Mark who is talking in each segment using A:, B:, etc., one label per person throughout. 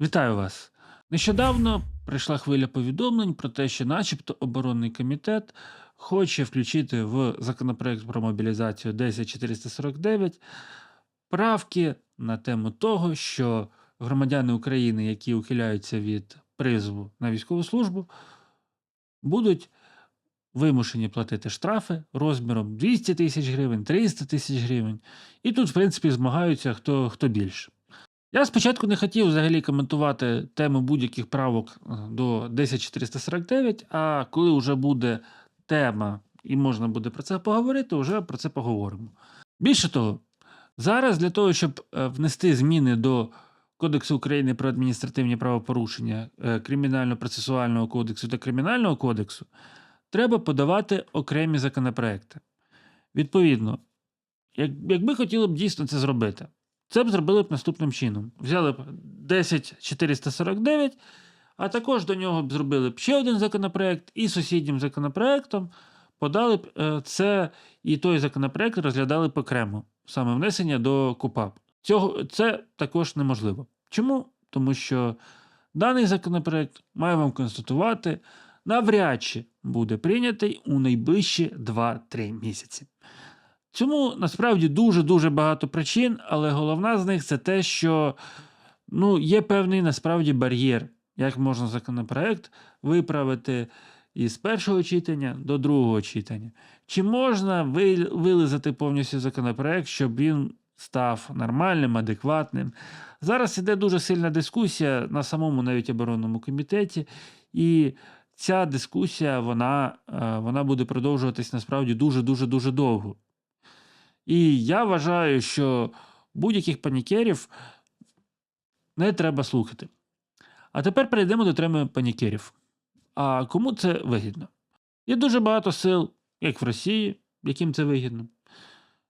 A: Вітаю вас. Нещодавно прийшла хвиля повідомлень про те, що, начебто, оборонний комітет хоче включити в законопроект про мобілізацію 10449 правки на тему того, що громадяни України, які ухиляються від призову на військову службу, будуть вимушені платити штрафи розміром 200 тисяч гривень, 300 тисяч гривень. І тут, в принципі, змагаються хто, хто більше. Я спочатку не хотів взагалі коментувати тему будь-яких правок е, до 10449, а коли вже буде тема і можна буде про це поговорити, вже про це поговоримо. Більше того, зараз для того, щоб е, внести зміни до Кодексу України про адміністративні правопорушення, е, Кримінально-процесуального кодексу та Кримінального кодексу, треба подавати окремі законопроекти. Відповідно, якби хотіли б дійсно це зробити, це б зробили б наступним чином: взяли б 10449, а також до нього б зробили б ще один законопроект, і сусіднім законопроектом подали б е, це і той законопроект розглядали б окремо, саме внесення до КУПАП. Цього це також неможливо. Чому? Тому що даний законопроект має вам констатувати, навряд чи буде прийнятий у найближчі 2-3 місяці. Цьому насправді дуже-дуже багато причин, але головна з них це те, що ну, є певний насправді бар'єр, як можна законопроект виправити із першого читання до другого читання. Чи можна вилизати повністю законопроект, щоб він став нормальним, адекватним? Зараз іде дуже сильна дискусія на самому навіть оборонному комітеті, і ця дискусія вона, е, вона буде продовжуватись насправді дуже-дуже дуже довго. І я вважаю, що будь-яких панікерів не треба слухати. А тепер перейдемо до теми панікерів. А кому це вигідно? Є дуже багато сил, як в Росії, яким це вигідно.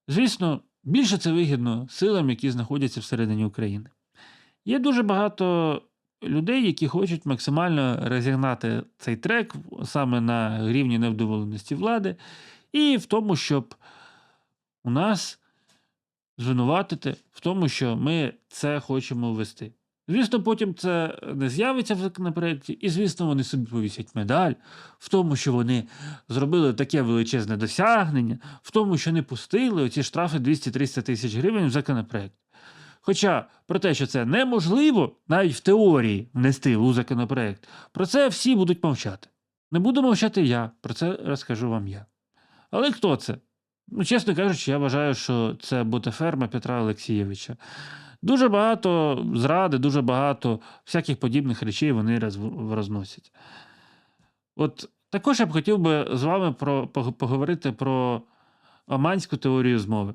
A: Звісно, більше це вигідно силам, які знаходяться всередині України. Є дуже багато людей, які хочуть максимально розігнати цей трек саме на рівні невдоволеності влади, і в тому, щоб у нас звинуватити в тому, що ми це хочемо ввести. Звісно, потім це не з'явиться в законопроекті, і, звісно, вони собі повісять медаль в тому, що вони зробили таке величезне досягнення, в тому, що не пустили оці штрафи 200-300 тисяч гривень в законопроект. Хоча про те, що це неможливо навіть в теорії внести у законопроект, про це всі будуть мовчати. Не буду мовчати я, про це розкажу вам я. Але хто це? Ну, чесно кажучи, я вважаю, що це ботаферма Петра Олексійовича. Дуже багато зради, дуже багато всяких подібних речей вони розносять. От також я б хотів би з вами про, поговорити про оманську теорію змови.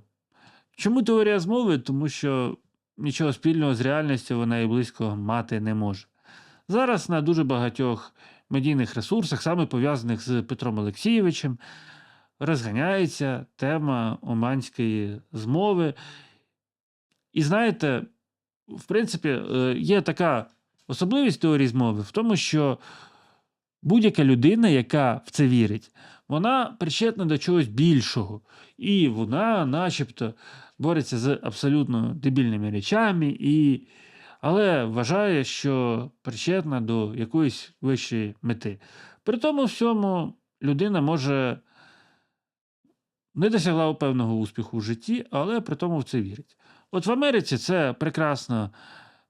A: Чому теорія змови? Тому що нічого спільного з реальністю вона і близько мати не може. Зараз на дуже багатьох медійних ресурсах, саме пов'язаних з Петром Олексійовичем, розганяється тема оманської змови. І знаєте, в принципі, е, є така особливість теорії змови в тому, що будь-яка людина, яка в це вірить, вона причетна до чогось більшого. І вона, начебто, бореться з абсолютно дебільними речами, і... але вважає, що причетна до якоїсь вищої мети. При тому всьому людина може не досягла певного успіху в житті, але при тому в це вірить. От в Америці це прекрасно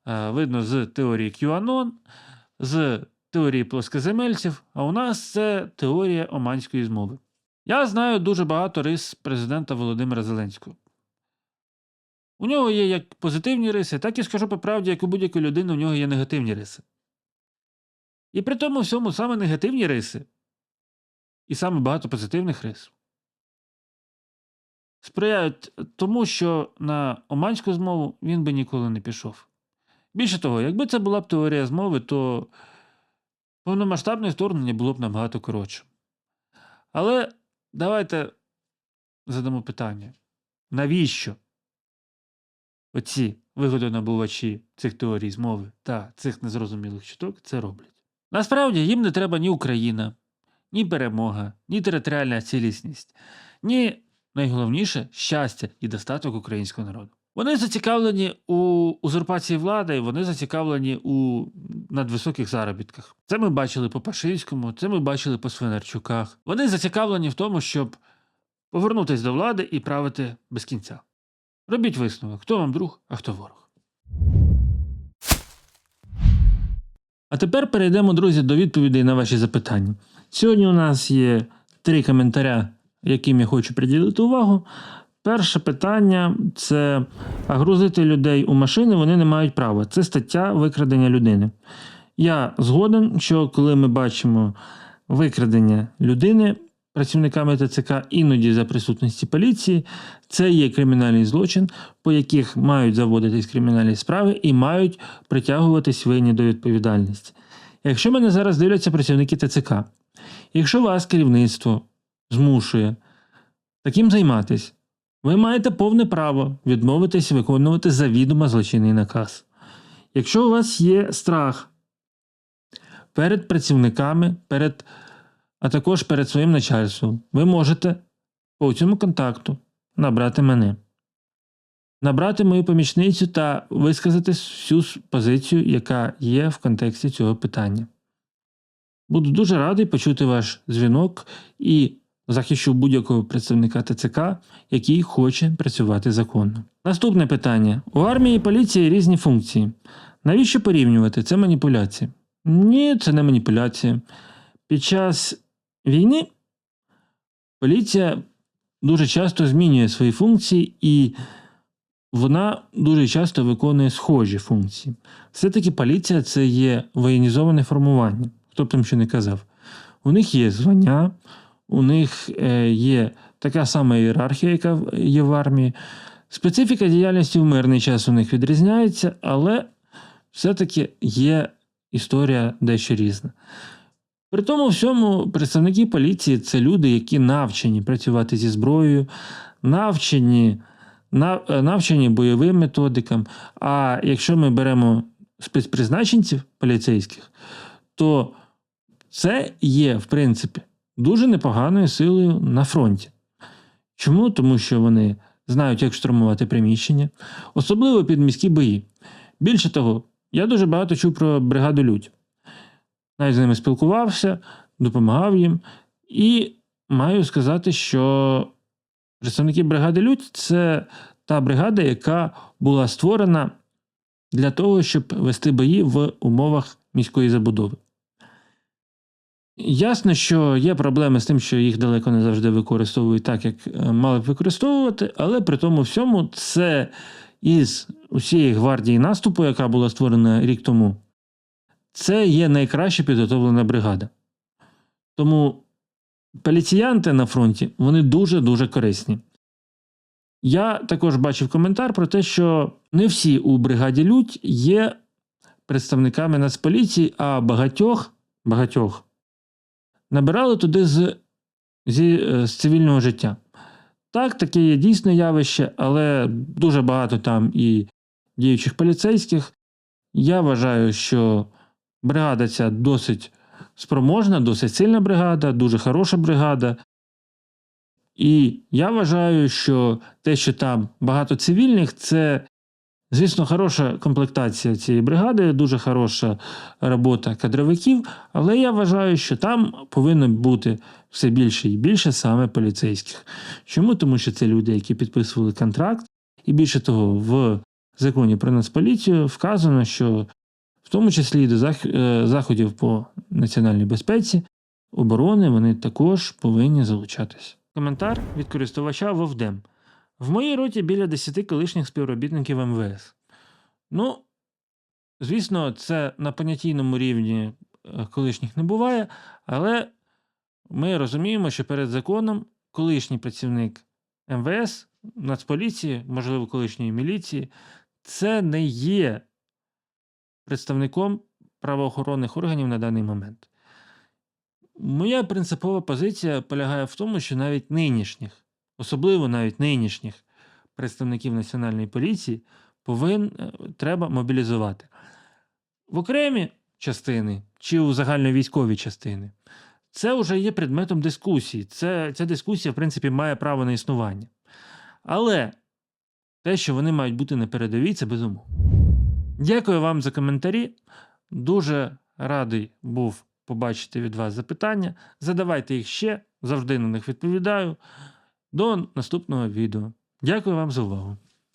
A: е, видно з теорії QAnon, з теорії плоскоземельців, а у нас це теорія оманської змови. Я знаю дуже багато рис президента Володимира Зеленського. У нього є як позитивні риси, так і скажу по правді, як у будь-якої людини, у нього є негативні риси. І при тому всьому саме негативні риси, і саме багато позитивних рис сприяють тому, що на оманську змову він би ніколи не пішов. Більше того, якби це була б теорія змови, то повномасштабне вторгнення було б набагато коротше. Але давайте задамо питання: навіщо оці вигодонабувачі цих теорій змови та цих незрозумілих чуток це роблять? Насправді їм не треба ні Україна, ні перемога, ні територіальна цілісність, ні найголовніше щастя і достаток українського народу. Вони зацікавлені у узурпації влади, вони зацікавлені у надвисоких заробітках. Це ми бачили по Пашинському, це ми бачили по Свинарчуках. Вони зацікавлені в тому, щоб повернутися до влади і правити без кінця. Робіть висновок, хто вам друг, а хто ворог. А тепер перейдемо, друзі, до відповідей на ваші запитання. Сьогодні у нас є три коментаря, яким я хочу приділити увагу. Перше питання це грузити людей у машини вони не мають права. Це стаття викрадення людини. Я згоден, що коли ми бачимо викрадення людини працівниками ТЦК іноді за присутності поліції, це є кримінальний злочин, по яких мають заводитись кримінальні справи і мають притягуватись винні до відповідальності. Якщо мене зараз дивляться працівники ТЦК, якщо вас керівництво змушує таким займатися, ви маєте повне право відмовитись виконувати завідомо злочинний наказ. Якщо у вас є страх перед працівниками, перед, а також перед своїм начальством, ви можете по цьому контакту набрати мене, набрати мою помічницю та висказати всю позицію, яка є в контексті цього питання. Буду дуже радий почути ваш дзвінок і захищу будь-якого представника ТЦК, який хоче працювати законно. Наступне питання: у армії і поліції різні функції. Навіщо порівнювати? Це маніпуляція. Ні, це не маніпуляція. Під час війни поліція дуже часто змінює свої функції і вона дуже часто виконує схожі функції. Все-таки поліція це є воєнізоване формування, хто б там що не казав. У них є звання, у них е, є така сама ієрархія, яка є в армії. Специфіка діяльності в мирний час у них відрізняється, але все-таки є історія дещо різна. При тому всьому представники поліції це люди, які навчені працювати зі зброєю, навчені, е, навчені бойовим методикам. А якщо ми беремо спецпризначенців поліцейських, то це є, в принципі, дуже непоганою силою на фронті. Чому? Тому що вони знають, як штурмувати приміщення, особливо під міські бої. Більше того, я дуже багато чув про бригаду Людь. Навіть з ними спілкувався, допомагав їм. І маю сказати, що представники бригади Людь це та бригада, яка була створена для того, щоб вести бої в умовах міської забудови. Ясно, що є проблеми з тим, що їх далеко не завжди використовують так, як е, мали б використовувати, але при тому всьому це із усієї гвардії наступу, яка була створена рік тому, це є найкраще підготовлена бригада. Тому поліціянти на фронті вони дуже-дуже корисні. Я також бачив коментар про те, що не всі у бригаді Людь є представниками Нацполіції, а багатьох, багатьох набирали туди з, зі, е, з цивільного життя. Так, таке є дійсне явище, але дуже багато там і діючих поліцейських. Я вважаю, що бригада ця досить спроможна, досить сильна бригада, дуже хороша бригада. І я вважаю, що те, що там багато цивільних, це, звісно, хороша комплектація цієї бригади, дуже хороша робота кадровиків, але я вважаю, що там повинно бути все більше і більше саме поліцейських. Чому? Тому що це люди, які підписували контракт, і більше того, в законі про Нацполіцію вказано, що в тому числі і до е, заходів по національній безпеці, оборони вони також повинні залучатися. Коментар від користувача Вовдем. В моїй роті біля 10 колишніх співробітників МВС. Ну, звісно, це на понятійному рівні е, колишніх не буває, але ми розуміємо, що перед законом колишній працівник МВС, Нацполіції, можливо, колишньої міліції, це не є представником правоохоронних органів на даний момент. Моя принципова позиція полягає в тому, що навіть нинішніх, особливо навіть нинішніх представників національної поліції повин, е, треба мобілізувати в окремі частини чи у загальновійськові частини. Це вже є предметом дискусії. Це, ця дискусія, в принципі, має право на існування. Але Те, що вони мають бути на передовій, це безумовно. Дякую вам за коментарі. Дуже радий був побачити від вас запитання. Задавайте їх ще, завжди на них відповідаю. До наступного відео. Дякую вам за увагу.